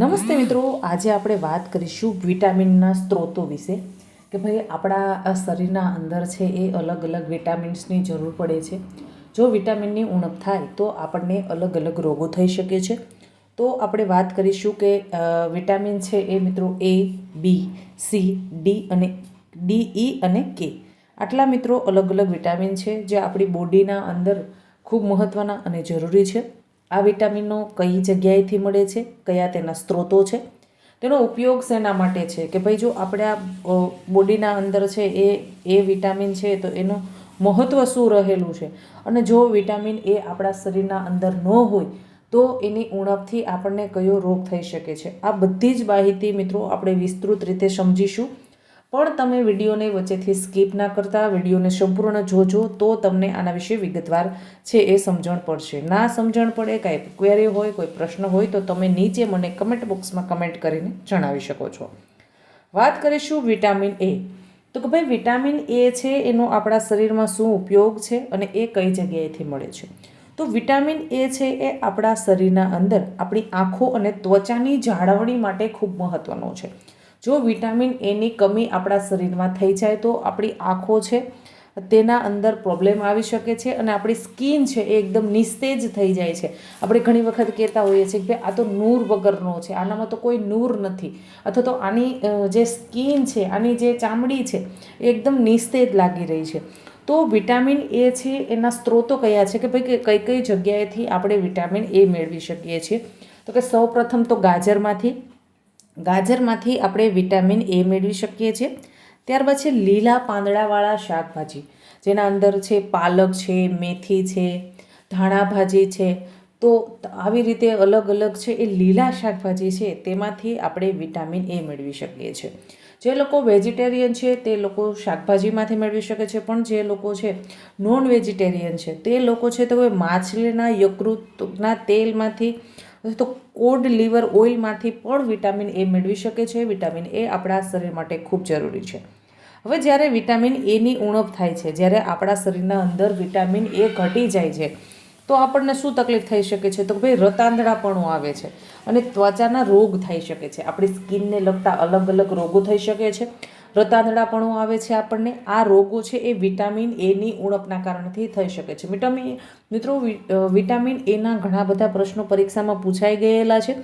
નમસ્તે મિત્રો, આજે આપણે વાત કરીશું વિટામિનના સ્ત્રોતો વિશે કે ભાઈ આપણા શરીરના અંદર છે એ અલગ અલગ વિટામિન્સની જરૂર પડે છે. જો વિટામિનની ઉણપ થાય તો આપણને અલગ અલગ રોગો થઈ શકે છે. તો આપણે વાત કરીશું કે વિટામિન છે એ મિત્રો એ, બી, સી, ડી અને, ડી, ઈ અને કે. આટલા મિત્રો અલગ અલગ વિટામિન છે જે આપણી બોડીના અંદર ખૂબ મહત્ત્વના અને જરૂરી છે. આ વિટામિનો કઈ જગ્યાએથી મળે છે? કયા તેના સ્ત્રોતો છે? તેનો ઉપયોગ શેના માટે છે? કે ભાઈ જો આપણે આ બોડીના અંદર છે એ એ વિટામિન છે તો એનું મહત્ત્વ શું રહેલું છે? અને જો વિટામિન એ આપણા શરીરના અંદર ન હોય તો એની ઉણપથી આપણને કયો રોગ થઈ શકે છે? આ બધી જ માહિતી મિત્રો આપણે વિસ્તૃત રીતે સમજીશું. પણ તમે વિડીયોને વચ્ચેથી સ્કીપ ના કરતા, વિડીયોને સંપૂર્ણ જોજો, તો તમને આના વિશે વિગતવાર છે એ સમજણ પડશે. ના સમજણ પડે, કાંઈ ક્વેરી હોય, કોઈ પ્રશ્ન હોય, તો તમે નીચે મને કમેન્ટ બોક્સમાં કમેન્ટ કરીને જણાવી શકો છો. વાત કરીશું વિટામિન એ તો કે ભાઈ વિટામિન એ છે, એનો આપણા શરીરમાં શું ઉપયોગ છે અને એ કઈ જગ્યાએથી મળે છે? તો વિટામિન એ છે એ આપણા શરીરના અંદર આપણી આંખો અને ત્વચાની જાળવણી માટે ખૂબ મહત્ત્વનો છે. જો વિટામિન એની કમી આપણા શરીરમાં થઈ જાય તો આપણી આંખો છે, તેના અંદર પ્રોબ્લેમ આવી શકે છે અને આપણી સ્કિન છે એ એકદમ નિસ્તેજ થઈ જાય છે. આપણે ઘણી વખત કહેતા હોઈએ છીએ કે આ તો નૂર વગરનો છે, આનામાં તો કોઈ નૂર નથી. અથવા તો આની જે સ્કિન છે, આની જે ચામડી છે એ એકદમ નિસ્તેજ લાગી રહી છે. તો વિટામિન એ છે એના સ્ત્રોતો કયા છે કે ભાઈ કઈ કઈ જગ્યાએથી આપણે વિટામિન એ મેળવી શકીએ છીએ? તો કે સૌ પ્રથમ તો ગાજરમાંથી ગાજરમાંથી આપણે વિટામિન એ મેળવી શકીએ છીએ. ત્યારબાદ છે લીલા પાંદડાવાળા શાકભાજી, જેના અંદર છે પાલક છે, મેથી છે, ધાણા ભાજી છે. તો આવી રીતે અલગ અલગ છે એ લીલા શાકભાજી છે તેમાંથી આપણે વિટામિન એ મેળવી શકીએ છીએ. જે લોકો વેજીટેરિયન છે તે લોકો શાકભાજીમાંથી મેળવી શકે છે, પણ જે લોકો છે નોન વેજીટેરિયન છે તે લોકો છે તો માછલીના યકૃતના તેલમાંથી તો કોડ લીવર ઓઇલમાંથી પણ વિટામિન એ મેળવી શકે છે. વિટામિન એ આપણા શરીર માટે ખૂબ જરૂરી છે. હવે જ્યારે વિટામિન એની ઉણપ થાય છે, જ્યારે આપણા શરીરના અંદર વિટામિન એ ઘટી જાય છે, તો આપણને શું તકલીફ થઈ શકે છે? તો ભાઈ રતાંદડાપણું આવે છે અને ત્વચાના રોગ થઈ શકે છે. આપણી સ્કિનને લગતા અલગ અલગ રોગો થઈ શકે છે. રતાંધળાપણું આવે છે આપણને. આ રોગો છે એ વિટામિન એની ઉણપના કારણથી થઈ શકે છે. વિટામિન મિત્રો વિટામિન એના ઘણા બધા પ્રશ્નો પરીક્ષામાં પૂછાઈ ગયેલા છે.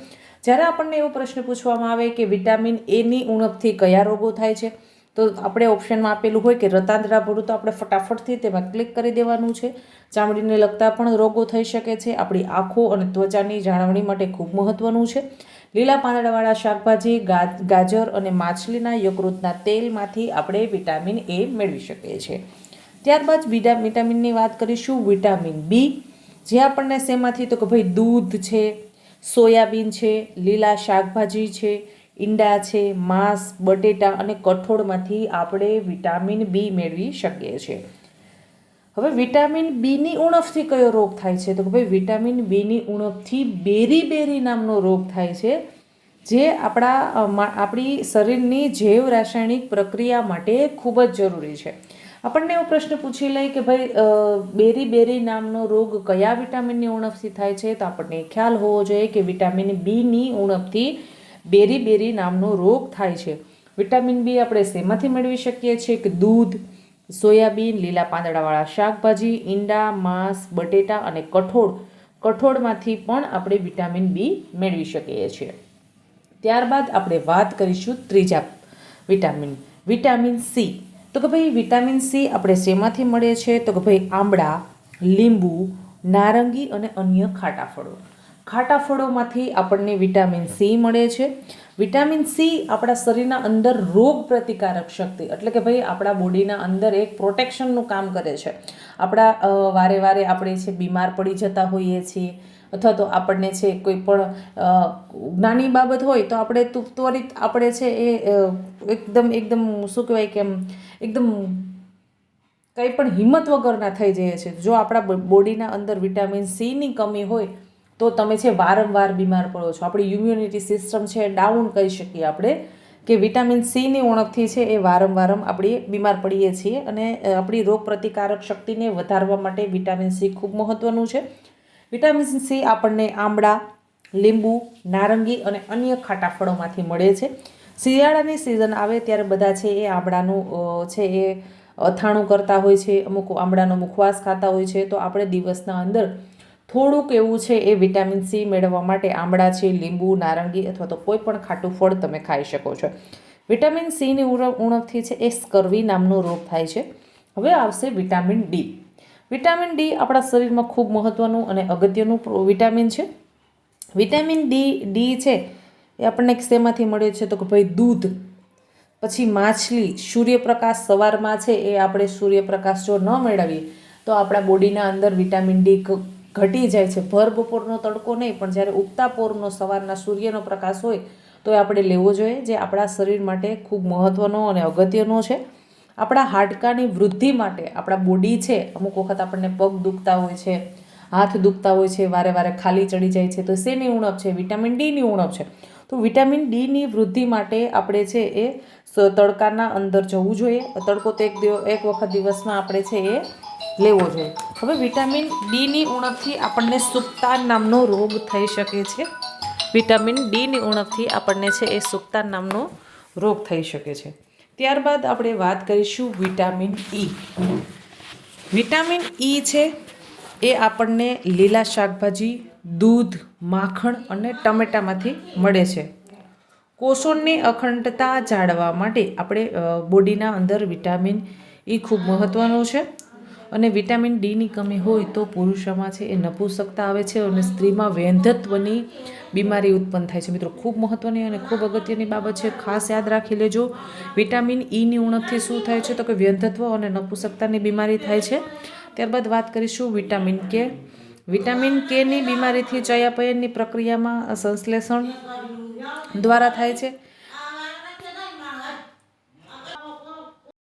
જ્યારે આપણને એવો પ્રશ્ન પૂછવામાં આવે કે વિટામિન એની ઉણપથી કયા રોગો થાય છે, તો આપણે ઓપ્શનમાં આપેલું હોય કે રતાંધળાપણું તો આપણે ફટાફટથી તેમાં ક્લિક કરી દેવાનું છે. ચામડીને લગતા પણ રોગો થઈ શકે છે. આપણી આંખો અને ત્વચાની જાળવણી માટે ખૂબ મહત્ત્વનું છે. લીલા પાંદડાવાળા શાકભાજી ગાજર અને માછલીના યકૃતના તેલમાંથી આપણે વિટામિન એ મેળવી શકીએ છીએ. ત્યારબાદ વિટા વિટામિનની વાત કરીશું, વિટામિન બી. જે આપણને શેમાંથી? તો કે ભાઈ દૂધ છે, સોયાબીન છે, લીલા શાકભાજી છે, ઈંડા છે, માંસ, બટેટા અને કઠોળમાંથી આપણે વિટામિન બી મેળવી શકીએ છીએ. હવે વિટામિન બીની ઉણપથી કયો રોગ થાય છે? તો કે ભાઈ વિટામિન બીની ઉણપથી બેરી બેરી નામનો રોગ થાય છે, જે આપણા આપણી શરીરની જૈવ રાસાયણિક પ્રક્રિયા માટે ખૂબ જ જરૂરી છે. આપણને એવો પ્રશ્ન પૂછી લઈ કે ભાઈ બેરી બેરી નામનો રોગ કયા વિટામિનની ઉણપથી થાય છે? તો આપણને ખ્યાલ હોવો જોઈએ કે વિટામિન બીની ઉણપથી બેરી બેરી નામનો રોગ થાય છે. વિટામિન બી આપણે શેમાંથી મેળવી શકીએ છીએ? કે દૂધ સોયાબીન, લીલા પાંદડાવાળા શાકભાજી, ઈંડા, માંસ, બટેટા અને કઠોળ. કઠોળમાંથી પણ આપણે વિટામિન બી મેળવી શકીએ છીએ. ત્યારબાદ આપણે વાત કરીશું ત્રીજા વિટામિન વિટામિન સી. તો કે ભાઈ, વિટામિન સી આપણે શેમાંથી મળે છે? તો કે ભાઈ, આંબળા, લીંબુ, નારંગી અને અન્ય ખાટા ફળો. ખાટા ફળોમાંથી આપણને વિટામિન સી મળે છે. વિટામિન સી આપણા શરીરના અંદર રોગ પ્રતિકારક શક્તિ, એટલે કે ભાઈ આપણા બોડીના અંદર એક પ્રોટેક્શનનું કામ કરે છે. આપણા વારે વારે આપણે છે બીમાર પડી જતા હોઈએ છીએ, અથવા તો આપણને છે કોઈ પણ નાની બાબત હોય તો આપણે ત્વરિત આપણે છે એ એકદમ એકદમ શું કહેવાય કે એકદમ કંઈ પણ હિંમત વગરના થઈ જઈએ છીએ. જો આપણા બોડીના અંદર વિટામિન સીની કમી હોય તો તમે છે વારંવાર બીમાર પડો છો. આપણી ઇમ્યુનિટી સિસ્ટમ છે ડાઉન કહી શકીએ આપણે કે વિટામિન સીની ઉણપથી છે એ વારંવાર આપણે બીમાર પડીએ છીએ અને આપણી રોગ પ્રતિકારક શક્તિને વધારવા માટે વિટામિન સી ખૂબ મહત્ત્વનું છે. વિટામિન સી આપણને આમળા, લીંબુ, નારંગી અને અન્ય ખાટા ફળોમાંથી મળે છે. શિયાળાની સિઝન આવે ત્યારે બધા છે એ આંબળાનું છે એ અથાણું કરતા હોય છે. અમુક આંબળાનો મુખવાસ ખાતા હોય છે. તો આપણે દિવસના અંદર થોડુંક એવું છે એ વિટામિન સી મેળવવા માટે આંબળા છે, લીંબુ, નારંગી અથવા તો કોઈ પણ ખાટું ફળ તમે ખાઈ શકો છો. વિટામિન સીની ઉણપ ઉણપથી છે એ સ્કર્વી નામનો રોગ થાય છે. હવે આવશે વિટામિન ડી. વિટામિન ડી આપણા શરીરમાં ખૂબ મહત્ત્વનું અને અગત્યનું વિટામિન છે. વિટામિન ડી ડી છે એ આપણને શેમાંથી મળે છે તો કે ભાઈ દૂધ. પછી માછલી, સૂર્યપ્રકાશ સવારમાં છે એ આપણે સૂર્યપ્રકાશ જો ન મેળવીએ તો આપણા બોડીના અંદર વિટામિન ડી ઘટી જાય છે. ભર બપોરનો તડકો નહીં, પણ જ્યારે ઉગતા પોરનો સવારના સૂર્યનો પ્રકાશ હોય, તો એ આપણે લેવો જોઈએ જે આપણા શરીર માટે ખૂબ મહત્ત્વનો અને અગત્યનો છે. આપણા હાડકાની વૃદ્ધિ માટે આપણા બોડી છે, અમુક વખત આપણને પગ દુખતા હોય છે, હાથ દુખતા હોય છે, વારે વારે ખાલી ચડી જાય છે, તો શેની ઉણપ છે? વિટામિન ડીની ઉણપ છે. તો વિટામિન ડીની વૃદ્ધિ માટે આપણે છે એ તડકાના અંદર જવું જોઈએ. તડકો તો એક દિવસ એક વખત દિવસમાં આપણે છે એ લેવો જોઈએ. હવે વિટામિન ડીની ઉણપથી આપણને સુપ્તાન નામનો રોગ થઈ શકે છે. વિટામિન ડીની ઉણપથી આપણને છે એ સુપ્તાન નામનો રોગ થઈ શકે છે. ત્યારબાદ આપણે વાત કરીશું વિટામિન ઈ વિટામિન ઈ છે એ આપણને લીલા શાકભાજી, દૂધ, માખણ અને ટમેટામાંથી મળે છે. કોષોની અખંડતા જાળવવા માટે આપણે બોડીના અંદર વિટામિન ઈ ખૂબ મહત્ત્વનું છે. અને વિટામિન ડીની કમી હોય તો પુરુષોમાં છે એ નપુંસકતા આવે છે અને સ્ત્રીમાં વેંધત્વની બીમારી ઉત્પન્ન થાય છે. મિત્રો, ખૂબ મહત્ત્વની અને ખૂબ અગત્યની બાબત છે. ખાસ યાદ રાખી લેજો, વિટામિન ઈની ઉણપથી શું થાય છે તો કે વ્યંધત્વ અને નપુંસકતાની બીમારી થાય છે. ત્યારબાદ વાત કરીશું વિટામિન કે. વિટામિન કેની બીમારીથી ચયાપયનની પ્રક્રિયામાં સંશ્લેષણ દ્વારા થાય છે.